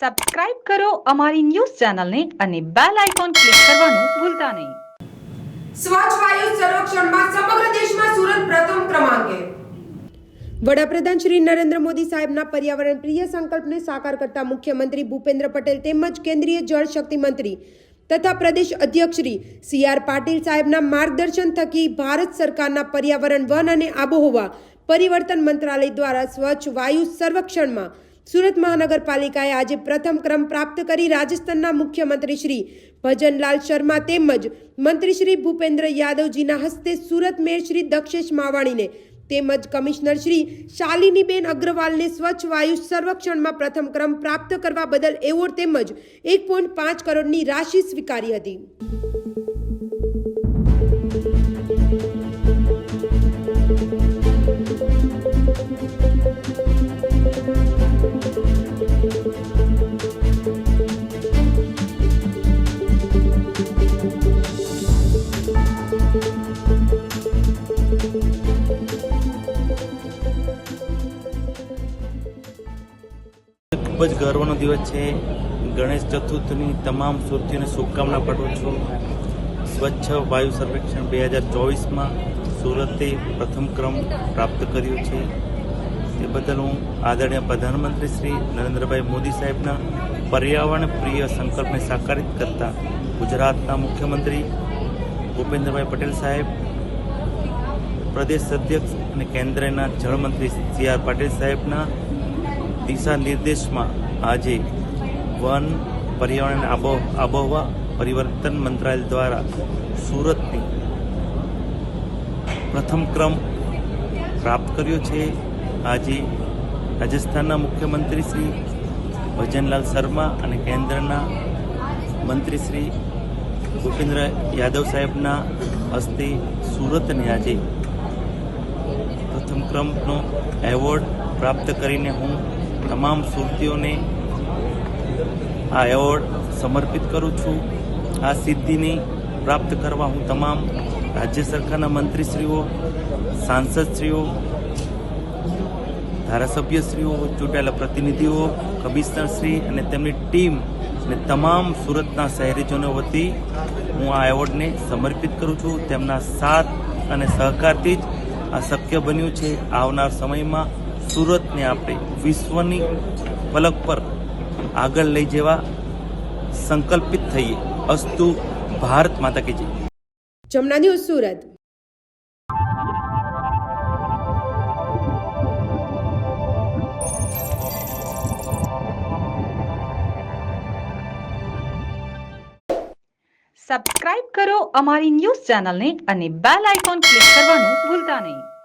Subscribe કરો અમારી news ચેનલને અને બેલ આઇકોન ક્લિક કરવાનું ભૂલતા નહીં. સ્વચ્છ વાયુ સંરક્ષણમાં સમગ્ર દેશમાં સુરત પ્રથમ ક્રમાંકે. વડાપ્રધાન શ્રી નરેન્દ્ર મોદી સાહેબના પર્યાવરણ પ્રિય સંકલ્પને સાકાર કરતા મુખ્યમંત્રી ભૂપેન્દ્ર પટેલ તેમજ કેન્દ્રીય જળશક્તિ મંત્રી તથા પ્રદેશ અધ્યક્ષ શ્રી સી આર પાટીલ સાહેબના માર્ગદર્શન થકી ભારત સરકારના પર્યાવરણ વન અને આબોહવા પરિવર્તન મંત્રાલય દ્વારા સ્વચ્છ વાયુ સર્વેક્ષણમાં સુરત મહાનગરપાલિકાએ આજે પ્રથમ ક્રમ પ્રાપ્ત કરી રાજસ્થાનના મુખ્યમંત્રી શ્રી ભજનલાલ શર્મા તેમજ મંત્રી શ્રી ભૂપેન્દ્ર યાદવજીના હસ્તે સુરત મેયર શ્રી દક્ષેશ માવાણીને તેમજ કમિશનર શ્રી શાલિનીબેન અગ્રવાલને સ્વચ્છ વાયુ સર્વેક્ષણમાં પ્રથમ ક્રમ પ્રાપ્ત કરવા બદલ એવોર્ડ તેમજ એક પોઈન્ટ પાંચ કરોડની રાશિ સ્વીકારી હતી. ખૂબ જ ગર્વનો દિવસ છે. ગણેશ ચતુર્થની તમામ સુરતીઓને શુભકામના પાઠવું છું. સ્વચ્છ વાયુ સર્વેક્ષણ બે હજાર ચોવીસમાં સુરતે પ્રથમ ક્રમ પ્રાપ્ત કર્યો છે. તે બદલ હું આદરણીય પ્રધાનમંત્રી શ્રી નરેન્દ્રભાઈ મોદી સાહેબના પર્યાવરણ પ્રિય સંકલ્પને સાકારિત કરતા ગુજરાતના મુખ્યમંત્રી ભૂપેન્દ્રભાઈ પટેલ સાહેબ, પ્રદેશ અધ્યક્ષ અને કેન્દ્રના જળમંત્રી સી આર પાટીલ સાહેબના દિશા નિર્દેશમાં આજે વન પર્યાવરણ આબો, આબોહવા પરિવર્તન મંત્રાલય દ્વારા સુરતની પ્રથમ ક્રમ પ્રાપ્ત કર્યો છે. આજે રાજસ્થાનના મુખ્યમંત્રી શ્રી ભજનલાલ શર્મા અને કેન્દ્રના મંત્રી શ્રી ભૂપેન્દ્ર યાદવ સાહેબના હસ્તે સુરતને આજે પ્રથમ ક્રમનો એવોર્ડ પ્રાપ્ત કરીને હું તમામ સુરતીઓને આ એવોર્ડ સમર્પિત કરું છું. આ સિદ્ધિને પ્રાપ્ત કરવા હું તમામ રાજ્ય સરકારના મંત્રીશ્રીઓ, સાંસદશ્રીઓ, ધારાસભ્યશ્રીઓ, ચૂંટાયેલા પ્રતિનિધિઓ, કમિશનરશ્રી અને તેમની ટીમ અને તમામ સુરતના શહેરીજનો વતી હું આ એવોર્ડને સમર્પિત કરું છું. તેમના સાથ અને સહકારથી જ આ શક્ય બન્યું છે. આવનાર સમયમાં સુરતને આપણે વિશ્વની પલક પર આગળ લઈ જવા સંકલ્પિત થઈએ. અસ્તુ ભારત માતા કે જય. જમના ન્યૂઝ સુરત. સબસ્ક્રાઇબ કરો અમારી ન્યૂઝ ચેનલને અને બેલ આઇકોન ક્લિક કરવાનું ભૂલતા નહીં.